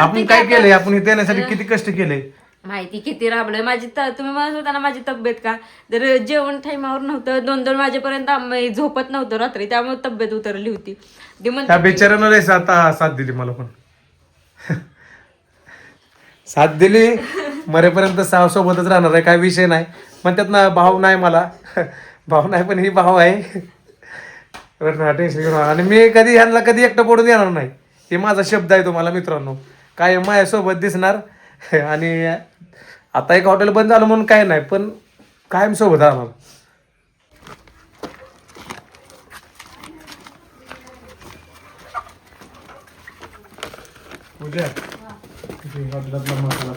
आपण काय केलंय? आपण हे देण्यासाठी किती कष्ट केले? माहिती किती राबलोय? माझी त- तुम्ही म्हणत होता ना माझी तब्येत का? तर जेवण टाइमावर नव्हतं. दोन दोन वाजेपर्यंत आम्ही झोपत नव्हतं रात्री. त्यामुळे तब्येत उतरली होती. ती म्हणते त्या बेचाऱ्यानं लय साथ साथ दिली मला पण. साथ दिली. मरेपर्यंत साव सोबतच राहणार आहे. काय विषय नाही. पण त्यात ना भाव नाही मला. भाव नाही पण ही भाव आहे. टेन्शन घेऊन आणि मी कधी ह्यांना कधी एकटं पडून येणार नाही. हे माझा शब्द आहे तुम्हाला मित्रांनो. काय माझ्यासोबत दिसणार. आणि आता एक हॉटेल बंद झालं म्हणून काय नाही पण कायम सोबत राहणार. हॉटेलातला मसाला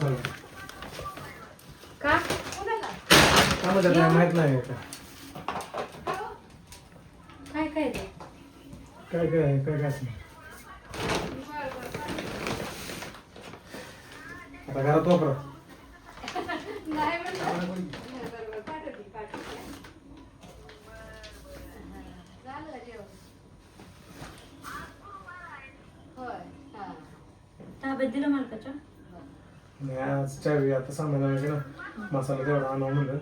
सगळा माहीत नाही. काय काय काय काय काय आता घरात वापरा. ताब्यात दिलं मालकाच्या नाही, आज चावी आता सांगायला लागेल ना. मसाला तेवढा आणा म्हणलं.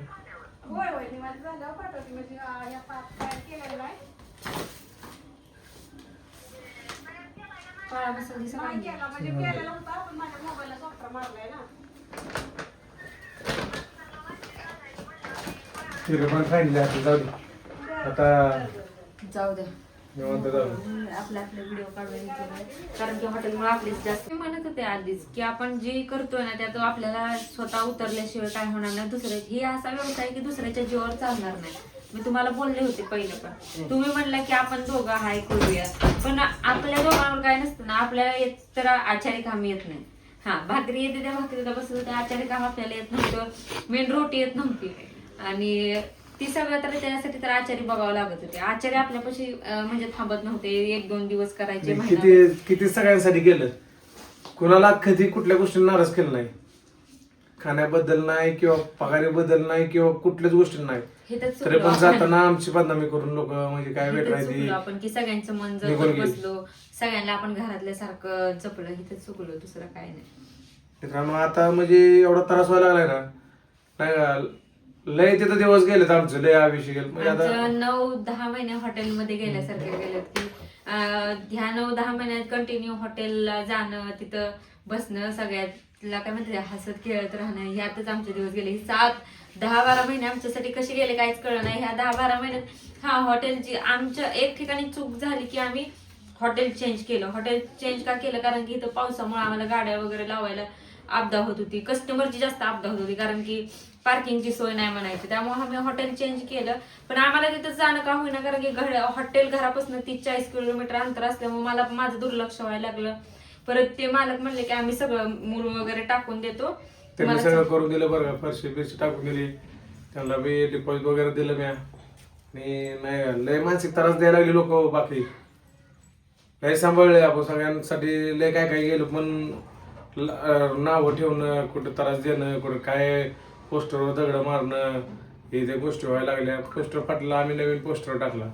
काळा मसाला दिसा तिकडे पण आता जाऊ दे. आता जाऊ द्या. निवांत जाऊ दे. आपले आपले व्हिडिओ काढून कारण की हॉटेलमुळे आपलीच जास्त मी म्हणत होते आधीच की आपण जे करतोय ना त्यात आपल्याला स्वतः उतरल्याशिवाय काय होणार नाही. दुसरे ही असा व्यवसाय की दुसऱ्याच्या जीवावर चालणार नाही. मी तुम्हाला बोलले होते पहिलं पण. तुम्ही म्हणला की आपण दोघं हाय करूया. पण आपल्या दोघांवर काय नसतं ना आपल्याला येत तर आचारी काम येत नाही. हा भाकरी येते त्या भाकरीला बसत होते आचारी काम आपल्याला येत नव्हतं मेन रोटी येत नव्हती. आणि ती सगळं तर त्यासाठी तर आचारी बघावं लागत होते. आचारी आपल्यापाशी अं, म्हणजे थांबत नव्हते एक दोन दिवस करायचे किती किती सगळ्यांसाठी केलं? कुणाला कधी कुठल्या गोष्टी नाराज केलं नाही? खाण्याबद्दल नाही किंवा पगारीबद्दल नाही किंवा कुठल्याच गोष्टी नाही. हे तर तरी चुकलो पण आपण. जाताना आमची बदनामी करून लोक म्हणजे काय हे तर राहिली चुकलो. आपण की सगळ्यांचं मन निघून जर गेली. बसलो. सगळ्यांना आपण घरातल्या सारखं जपलं. हे तर चुकलो. दुसरं काय नाही. मित्रांनो आता म्हणजे एवढा त्रास व्हायला लागलाय ना. नाही का, लय तिथं दिवस गेलेत आमचं. लय आयुष्य गेलं म्हणजे आता आमचं नऊ दहा महिने हॉटेलमध्ये गेल्यासारखे गेलेत की अं, ह्या नऊ दहा महिन्यात कंटिन्यू हॉटेलला जाणं तिथं बसणं सगळ्यातला काय म्हणते हसत खेळत राहणं ह्यातच आमचे दिवस गेले. ही सात दहा बारा महिने आमच्यासाठी कसे गेले काहीच कळलं नाही. ह्या दहा बारा महिन्यात हा हॉटेलची आमच्या एक ठिकाणी चूक झाली की आम्ही हॉटेल चेंज केलं. हॉटेल चेंज का केलं? कारण की इथं पावसामुळे आम्हाला गाड्या वगैरे लावायला आपदा होत होती. कस्टमरची जास्त आपदा होत होती कारण की पार्किंगची सोय नाही म्हणायची. त्यामुळे आम्ही हॉटेल चेंज केलं. पण आम्हाला तिथं जाणं का होईना कारण की घर हॉटेल घरापासून तीस चाळीस किलोमीटर अंतर असल्यामुळे मला माझं दुर्लक्ष व्हायला लागलं. परत ते मालक म्हणले की आम्ही सगळं मूळ वगैरे टाकून देतो. त्यांनी सगळं करून दिलं बरं का फरशी बिरशी टाकून दिली. त्यांना बी डिपॉझिट वगैरे दिलं म्या. आणि नाही लय मानसिक त्रास द्यायला लागली लोक बाकी. लय सांभाळले आपण सगळ्यांसाठी लय काय काय गेलो पण नावं ठेवणं कुठं त्रास देणं कुठं काय पोस्टरवर दगड मारणं हे त्या गोष्टी व्हायला लागल्या. पोस्टर फाटला आम्ही नवीन पोस्टर टाकला.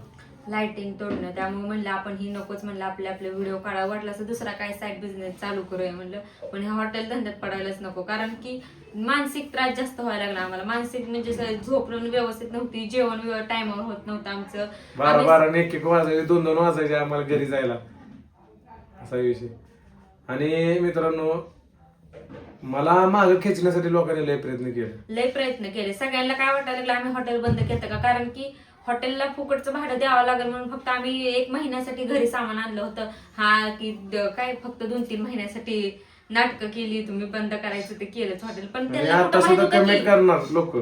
लाइटिंग तोडणं. त्यामुळे म्हणलं आपण ही नकोच म्हणलं आपले आपले व्हिडिओ काढा वाटलं असं दुसरा काय साईड बिझनेस चालू करूया म्हणलं. पण ह्या हॉटेल धंद्यात पडायलाच नको. कारण की मानसिक त्रास जास्त व्हायला लागला आम्हाला. मानसिक म्हणजे झोपणं व्यवस्थित नव्हती. जेवण टायमावर होत नव्हतं आमचं. बारा बारा आणि एक एक वाजायचे. दोन दोन वाजायचे आम्हाला घरी जायला. असा विषय. आणि मित्रांनो मला मागं खेचण्यासाठी लोकांनी लय प्रयत्न केले. लय प्रयत्न केले. सगळ्यांना काय वाटायला लागलं? आम्ही हॉटेल बंद केलं का? कारण की हॉटेलला फुकटचं भाडं द्यावं लागेल म्हणून फक्त आम्ही एक महिन्यासाठी घरी सामान आणलं होतं. हा की काय फक्त दोन तीन महिन्यासाठी नाटकं केली तुम्ही बंद करायचं ते केलंच हॉटेल. पण आता सुद्धा कमेंट करणार लोक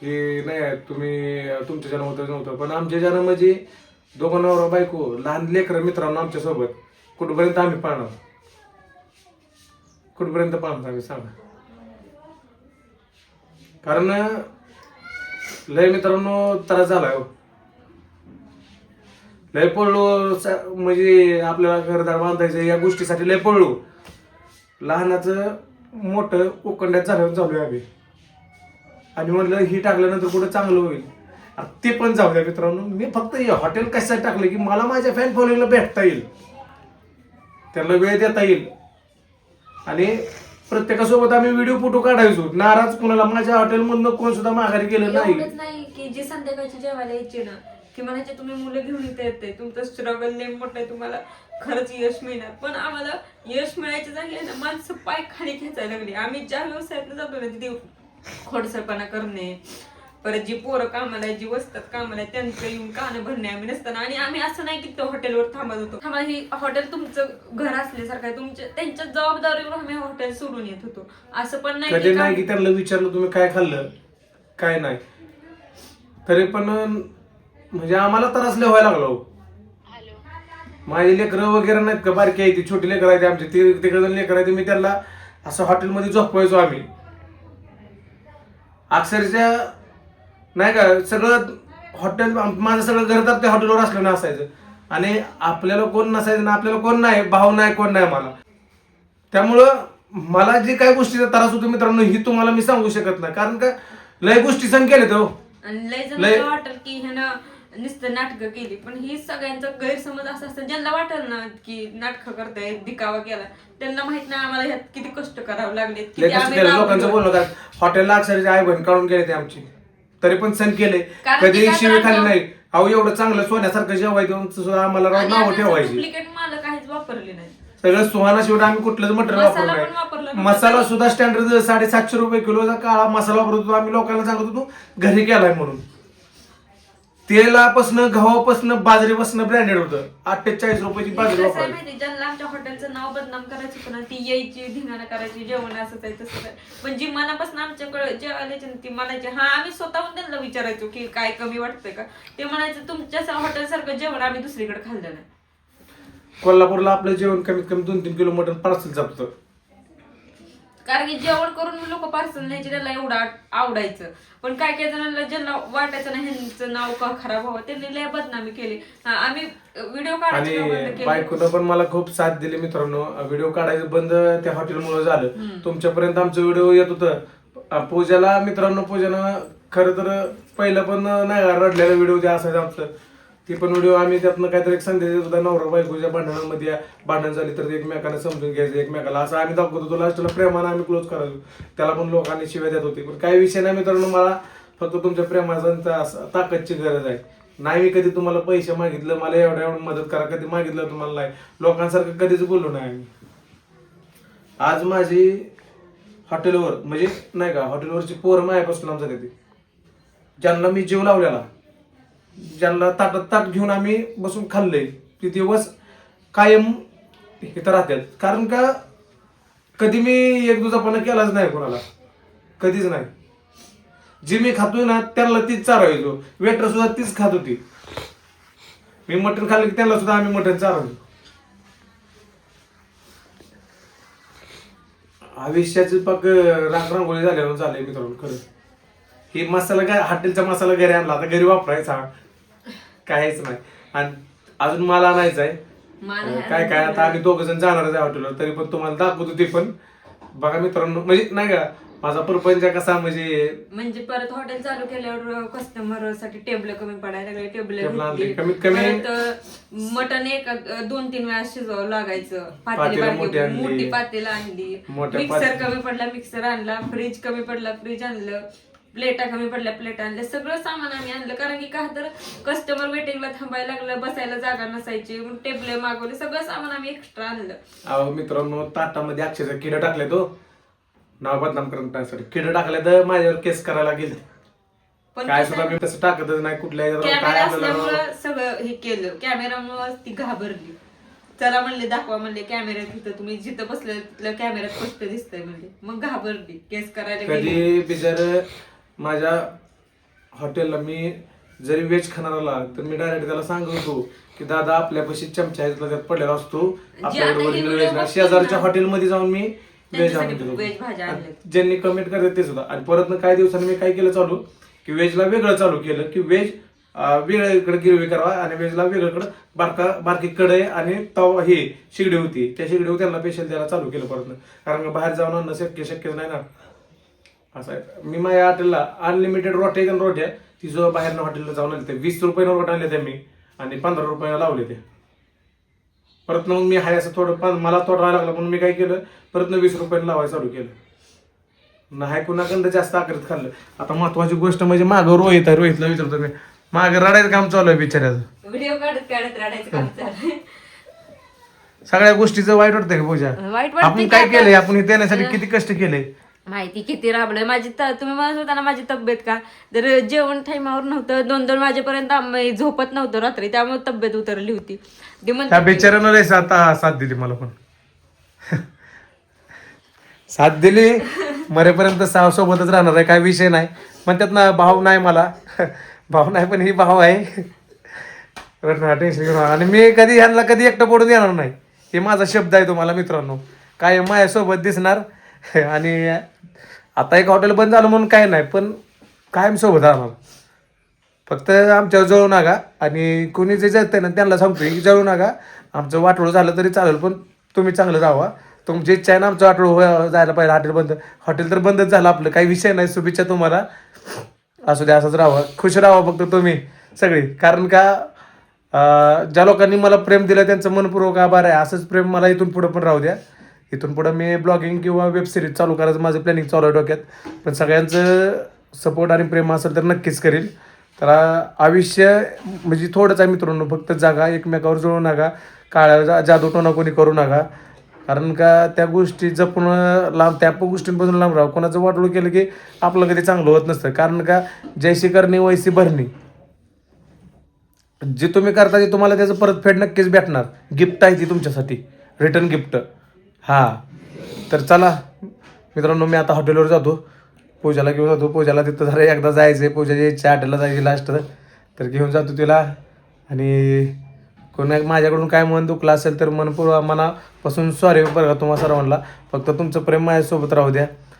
की नाही तुम्ही तुमच्या जन्म होतं नव्हतं. पण आमच्या जन्म म्हणजे दोघं नवरा बायको लहान लेकरं मित्रांनो आमच्यासोबत कुठपर्यंत आम्ही पाळणार कुठपर्यंत पाळणार आम्ही सांगा. कारण लय मित्रांनो त्रास झालाय हो. लय पडलो म्हणजे आपल्याला घरदार बांधायचं या गोष्टीसाठी लय पडलो. लहानाचं मोठं उकंड्यात झाल्यावर झालोय आम्ही. आणि म्हटलं ही टाकल्यानंतर कुठं चांगलं होईल? ते पण जाऊ द्या मित्रांनो. मी फक्त हे हॉटेल कशासाठी टाकलं की मला माझ्या फॅन फॉलोईंगला भेटता येईल. त्याला वेळ देता येईल. आणि प्रत्येकासोबत आम्ही व्हिडिओ फोटो काढायचो. नाराज कुणाला? माझ्या हॉटेलमधनं कोण सुद्धा माघारी गेलं नाही. की जे संध्याकाळच्या जेवायला यायचे ना की म्हणायचे तुम्ही मुलं घेऊन इथे येते तुमचं स्ट्रगल लय मोठं आहे. तुम्हाला खरंच यश मिळणार. पण आम्हाला यश मिळायच्या जागे ना माणसं पाय खाली खेचायला लागली. आम्ही ज्या व्यवसायात जातो ना तिथे खोडसरपणा करणे परत जी पोरं कामाला जी वसतात कामाला त्यांचं येऊन कानं भरणे आम्ही नसताना. आणि आम्ही असं नाही की तो हॉटेलवर थांबत होतो. थांबा ही हॉटेल तुमचं घर असल्यासारखं आहे. तुमच्या त्यांच्या जबाबदारीवर आम्ही हॉटेल सोडून येत होतो. असं पण नाही कधी की नाही की त्यांना विचारलं तुम्ही काय खाल्लं? काय नाही. तरी पण म्हणजे आम्हाला त्रास लय व्हायला लागलो माझी लेकरं वगैरे नाहीत का? बारकी आहे ती छोटी लेकरं आहेत आमची. ती तिकडे लेकरं आहेत मी त्यांना असं हॉटेलमध्ये झोपवायचो आम्ही. अक्षरशः नाही का सगळं हॉटेल माझं सगळं घरदार त्या हॉटेलवर असलं ना असायचं. आणि आपल्याला कोण नसायचं ना आपल्याला कोण नाही भाव नाही कोण नाही मला त्यामुळं मला जे काही गोष्टीचा त्रास होतो मित्रांनो ही तुम्हाला मी सांगू शकत नाही. कारण का लय गोष्टी सण केले तो आणि लय की नुसतं नाटकं केली पण ही सगळ्यांचा गैरसमज असा असतो. ज्यांना वाटेल ना की नाटकं करताय दिकावा केला त्यांना माहीत नाही आम्हाला ह्यात किती कष्ट करावे लागले किती लय कष्ट आम्ही केलं राबलो. लोकांचं बोलणं काय हॉटेलला अक्षरशः आई बहीण काढून गेले ते आमची. तरी पण सण केले. कारण की कधी काय शिवे खाली? नाही. अहो एवढं चांगलं सोन्यासारखं जेवायचं सुद्धा आम्हाला राव आणि नावं आम्ही असं ठेवायची माल काहीच वापरले नाही सगळं सुहाना शिवडा आम्ही कुठलंच मटेरियल मसाला वापरलं पण वापरला नाही नव्हता. मसाला सुद्धा स्टँडर्ड साडेसातशे रुपये किलोचा काळा मसाला वापरत होतो. आम्ही लोकांना सांगत होतो घरी केलाय म्हणून. तेलापासनं गव्हापासनं बाजरीपासनं ब्रँडेड होतं. अठ्ठेचाळीस रुपयाची बाजरी कसं आहे वापरायची. माहिती ज्यांना आमच्या हॉटेलचं नाव बदनाम करायचं ना ती यायची धिंगाणा करायची जेवण असंच आहे आहे. पण जी मनापासून आमच्याकडे जेवायला यायची ना ती म्हणायची हा आम्ही स्वतःहून त्यांना विचारायचो की काय कमी वाटतंय का? ते म्हणायचं तुमच्या हॉटेल सारखं जेवण आम्ही दुसरीकडे खाल्लं नाही. कोल्हापूरला आपलं जेवण कमीत कमी दोन तीन किलो मटन पार्सल जातं कारण की जेवण करून लोक पार्सल न्यायचे त्याला एवढं आवडायचं. पण काय काय जणांना ज्यांना वाटायचं ना ह्यांचं नाव का खराब व्हावं त्यांनी लय बदनामी केली. आम्ही व्हिडिओ काढायचे आणि. बायकोनं पण मला खूप साथ दिली मित्रांनो. व्हिडिओ काढायचं बंद त्या हॉटेलमुळे झालं. तुमच्यापर्यंत आमचं व्हिडिओ येत होतं. पूजाला मित्रांनो पूजानं खरं तर पहिलं पण नाही रडलेला व्हिडिओ जे असायचं आमचं. ती पण व्हिडिओ आम्ही त्यातनं काहीतरी एक संदेश देत होता नवरा बायकोच्या भांडणांमध्ये भांडण झाली तर एकमेकांना समजून घ्यायचं एकमेकाला असं आम्ही दाखवत होतो लास्टला प्रेमानं आम्ही क्लोज करायचो. त्याला पण लोकांनी शिव्या देत होते. पण काही विषय नाही मित्रांनो मला फक्त तुमच्या प्रेमाचा ताकदची गरज आहे. नाही मी कधी तुम्हाला पैसे मागितलं मला एवढ्या एवढं मदत करा कधी मागितलं तुम्हाला नाही. लोकांसारखं कधीच बोललो नाही आम्ही. आज माझी हॉटेलवर म्हणजे नाही का हॉटेलवरची पोरं माझ्यापासून आमच्या ती. ज्यांना मी जीव लावलेला. ज्यांना ताटात ताट घेऊन आम्ही बसून खाल्ले ते दिवस कायम इथं राहतात. कारण का कधी मी एक दुजापणा केलाच नाही कोणाला. कधीच नाही. जी मी खातोय ना त्यांना तीच चारायचो. वेटर सुद्धा तीच खात होती. मी मटण खाल्लं की त्यांना सुद्धा आम्ही मटण चारायचो. आयुष्याची पग रांग रांगोळी झाल्यावर झाले मित्रांनो खरं. हे मसाला काय हॉटेलचा मसाला घरी आणला आता घरी वापरायचा. काहीच नाही. आणि अजून मला आणायचं आहे. काय काय आता आम्ही दोघ जण जाणारच आहे हॉटेलवर तरी पण तुम्हाला दाखवतो ते पण. बघा मित्रांनो म्हणजे नाही का माझा परपंच कसा म्हणजे म्हणजे परत हॉटेल चालू केल्यावर कस्टमरसाठी टेबल कमी पडायला लागले टेबल. कमीत कमी- मटन एक दोन तीन वेळा शिजवावं लागायचं. पातेलं मोठी पातेला आणली. मिक्सर कमी पडला मिक्सर आणला फ्रीज कमी पडला फ्रीज आणलं. प्लेटा कमी पडल्या प्लेट आणल्या. सगळं सामान आम्ही आणलं. कारण की का तर कस्टमर वेटिंगला थांबायला लागलं बसायला जागा नसायची टेबल मागवले सगळं सामान आम्ही एक्स्ट्रा आणलं. अहो मित्रांनो ताटामध्ये अक्षरशः किडं टाकले तो. नाव बदनाम करण्यासाठी किडं टाकले तर माझ्यावर केस करायला गेले पण काय सुद्धा मी तसं टाकतच नाही कुठल्या सगळं हे केलं. कॅमेरामुळं ती घाबरली. चला म्हणले दाखवा म्हणले कॅमेऱ्यात तिथं तुम्ही जिथं बसले तिथलं कॅमेऱ्यात स्पष्ट दिसतंय म्हणले. मग घाबरली. केस करायला गेली. कधी बिचार माझ्या हॉटेलला मी जरी व्हेज खाणाराला तर मी डायरेक्ट त्याला सांगत होतो की दादा आपल्यापाशी चमचा आहे त्यात पडलेला असतो. आपल्याकडे नाही. शेजारच्या हॉटेलमध्ये जाऊन मी व्हेज त्यांच्यासाठी आणून देतो. veg भाज्या आणि आणल्यात. ज्यांनी कमेंट करतात ते सुद्धा. आणि परत काही दिवसांनी मी काय केलं चालू की व्हेजला वेगळं चालू केलं की व्हेज वेगळ्या इकडे गिरवी करावा आणि व्हेजला वेगळीकडे बारका बारकी कढई आणि तवा हे शिगडी होती. त्या शिगडीवर त्यांना स्पेशल द्यायला चालू केलं परत. कारण बाहेर जाऊन शक्य शक्यच नाही ना. असं आहे. मी माझ्या हॉटेलला अनलिमिटेड रोटे आणि रोट्या ती सुद्धा बाहेरनं हॉटेलला जाऊन आले ते वीस रुपयानं रोट आणले त्या मी आणि पंधरा रुपयाला लावले ते परत मग मी हाय असं थोडं पण मला थोडं राहायला लागला म्हणून मी काय केलं परत वीस रुपयाने लावायला चालू केलं. नाही कुणाकडं जास्त आकृत खाल्लं. आता महत्वाची गोष्ट म्हणजे मागं रोहित आहे. रोहितला विचारतो मी मागं रडायचं काम चालू आहे बिचाऱ्याचं. व्हिडिओ काढत काढत रडायचं काम चाललंय. सगळ्या गोष्टीचं वाईट वाटतंय का पूजा? आपण काय केलंय? आपण हे देण्यासाठी किती कष्ट केले? माहिती किती राबलंय. माझी त- तुम्ही म्हणत होता ना माझी तब्येत का? तर जेवण टाइमावर नव्हतं. दोन दोन वाजेपर्यंत आम्ही झोपत नव्हतं रात्री. त्यामुळे तब्येत उतरली होती. ते त्या बिचाऱ्यानं लय साथ साथ दिली मला पण. साथ दिली. मरेपर्यंत साव सोबतच राहणार आहे. काय विषय नाही. पण त्यात ना भाव नाही मला. भाव नाही पण ही भाव आहे. टेन्शन घेऊन आणि मी कधी ह्यांना कधी एकटं पडून येणार नाही. हे माझा शब्द आहे तुम्हाला मित्रांनो. काय माझ्यासोबत दिसणार? आणि आता एक हॉटेल बंद झालं म्हणून काय नाही पण कायम सोबत राहणार फक्त आमच्यावर जळू नका आणि कोणी जे जाते ना त्यांना सांगतोय की जळू नका. आमचं वाटोळं झालं तरी चालेल पण तुम्ही चांगलं राहा तुमची इच्छा आहे ना आमचं वाटोळ हो- जायला पाहिजे हॉटेल बंद. हॉटेल तर बंदच झालं आपलं काही विषय नाही शुभेच्छा तुम्हाला. असू द्या असंच राहावं. खुश राहावं फक्त तुम्ही सगळी. कारण का ज्या लोकांनी मला प्रेम दिलं त्यांचं मनपूर्वक आभार आहे. असंच प्रेम मला इथून पुढं पण राहू द्या. इथून पुढं मी ब्लॉगिंग किंवा वेब सिरीज चालू करायचं माझं प्लॅनिंग चालू आहे डोक्यात. पण सगळ्यांचं सपोर्ट आणि प्रेम असेल तर नक्कीच करील तर आयुष्य म्हणजे थोडंच आहे मित्रांनो फक्त जागा एकमेकावर जुळू नका काळ्या जा- जादूटोना कोणी करू नका. कारण का त्या गोष्टी जपून लांब त्या गोष्टींपासून लांब राहा. कोणाचं वाटोळ केलं की आपलं कधी चांगलं होत नसतं. कारण का जैशी करणे वैसी भरणी. जे तुम्ही करता ते तुम्हाला त्याचं परतफेड नक्कीच भेटणार. गिफ्ट आहे ती तुमच्यासाठी. रिटर्न गिफ्ट हां. तर चला मित्रांनो मी आता हॉटेलवर जातो. पूजाला घेऊन जातो. पूजाला तिथं जरा एकदा जायचं आहे पूजाची इच्छा हॉटेलला जायची लास्ट तर घेऊन जातो तिला. आणि कोणी माझ्याकडून काय मन दुखलं असेल तर मनपूर्व मनापासून सॉरी बरं का तुम्हाला सर्वांना. फक्त तुमचं प्रेम माझ्यासोबत राहू द्या.